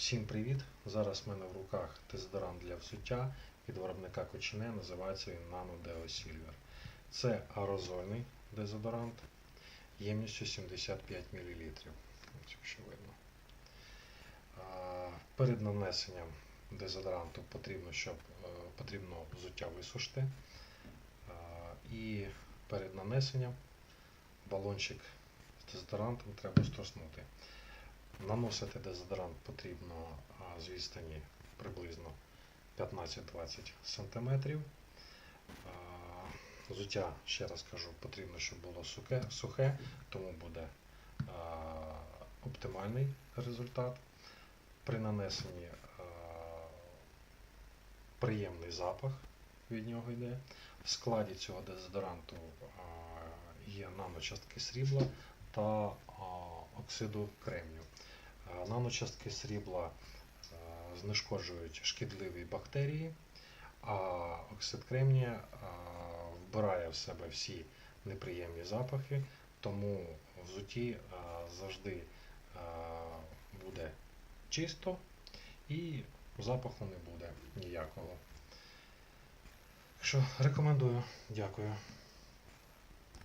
Всім привіт! Зараз в мене в руках дезодорант для взуття від виробника Кочине, називається він Nano Deo Silver. Це аерозольний дезодорант ємністю 75 мл. Ось, видно. Перед нанесенням дезодоранту потрібно, щоб е, потрібно взуття висушити. І перед нанесенням балончик з дезодорантом треба струснути. Наносити дезодорант потрібно з відстані приблизно 15-20 см. Взуття, ще раз кажу, потрібно, щоб було сухе, сухе тому буде оптимальний результат. При нанесенні приємний запах від нього йде. В складі цього дезодоранту є наночастки срібла та оксиду кремнію. Наночастки срібла а, знешкоджують шкідливі бактерії, а оксид кремнія вбирає в себе всі неприємні запахи, тому в взутті завжди буде чисто і запаху не буде ніякого. Що рекомендую. Дякую.